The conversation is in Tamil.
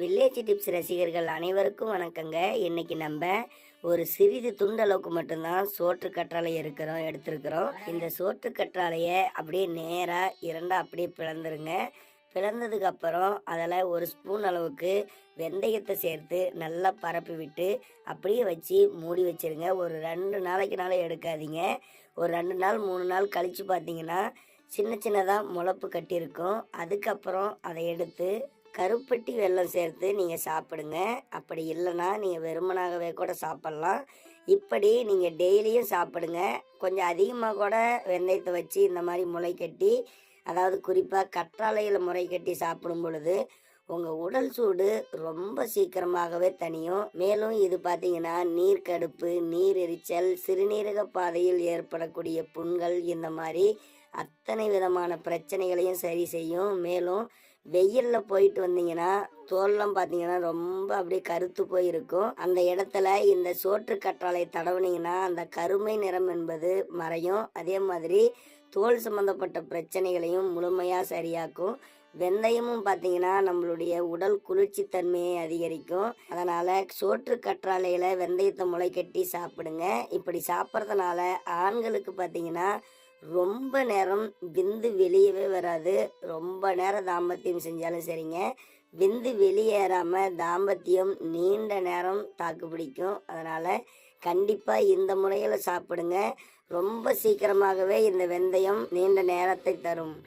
வில்லேஜ் டிப்ஸ் ரசிகர்கள் அனைவருக்கும் வணக்கங்க. இன்னைக்கு நம்ம ஒரு சிறிது துண்டளவுக்கு மட்டும்தான் சோற்று கற்றாழை இருக்கிறோம் எடுத்திருக்கிறோம். இந்த சோற்று கற்றாழையை அப்படியே நேராக இரண்டா அப்படியே பிளந்துருங்க. பிளந்ததுக்கு அப்புறம் அதில் ஒரு ஸ்பூன் அளவுக்கு வெந்தயத்தை சேர்த்து நல்லா பரப்பி விட்டு அப்படியே வச்சு மூடி வச்சுருங்க. ஒரு ரெண்டு நாளைக்குனாலும் எடுக்காதீங்க. ஒரு ரெண்டு நாள் மூணு நாள் கழித்து பார்த்தீங்கன்னா சின்ன சின்னதாக முளப்பு கட்டியிருக்கும் அதுக்கப்புறம் அதை எடுத்து கருப்பட்டி வெல்லம் சேர்த்து நீங்கள் சாப்பிடுங்க. அப்படி இல்லைன்னா நீங்கள் வெறுமனாகவே கூட சாப்பிட்லாம். இப்படி நீங்கள் டெய்லியும் சாப்பிடுங்க. கொஞ்சம் அதிகமாக கூட வெந்தயத்தை வச்சு இந்த மாதிரி முளை கட்டி அதாவது குறிப்பாக கற்றாழையில் முறை கட்டி சாப்பிடும் பொழுது உங்கள் உடல் சூடு ரொம்ப சீக்கிரமாகவே தனியும் மேலும் இது பார்த்தீங்கன்னா நீர்க்கடுப்பு நீர் எரிச்சல் சிறுநீரக பாதையில் ஏற்படக்கூடிய புண்கள் இந்த மாதிரி அத்தனை விதமான பிரச்சனைகளையும் சரி செய்யும். மேலும் வெயிலில் போயிட்டு வந்தீங்கன்னா தோல்லாம் பார்த்தீங்கன்னா ரொம்ப அப்படியே கருத்து போயிருக்கும். அந்த இடத்துல இந்த சோற்று கற்றாழை தடவுனீங்கன்னா அந்த கருமை நிறம் என்பது மறையும். அதே மாதிரி தோல் சம்பந்தப்பட்ட பிரச்சனைகளையும் முழுமையாக சரியாக்கும். வெந்தயமும் பார்த்தீங்கன்னா நம்மளுடைய உடல் குளிர்ச்சி தன்மையை அதிகரிக்கும். அதனால் சோற்று கற்றாழையில் வெந்தயத்தை முளை கட்டி சாப்பிடுங்க. இப்படி சாப்பிட்றதுனால ஆண்களுக்கு பார்த்தீங்கன்னா ரொம்ப நேரம் விந்து வெளியவே வராது. ரொம்ப நேரம் தாம்பத்தியம் செஞ்சாலும் சரிங்க. விந்து வெளியேறாமல் தாம்பத்தியம் நீண்ட நேரம் தாக்கு பிடிக்கும். அதனால் கண்டிப்பாக இந்த முறையில் சாப்பிடுங்க. ரொம்ப சீக்கிரமாகவே இந்த வெந்தயம் நீண்ட நேரத்தை தரும்.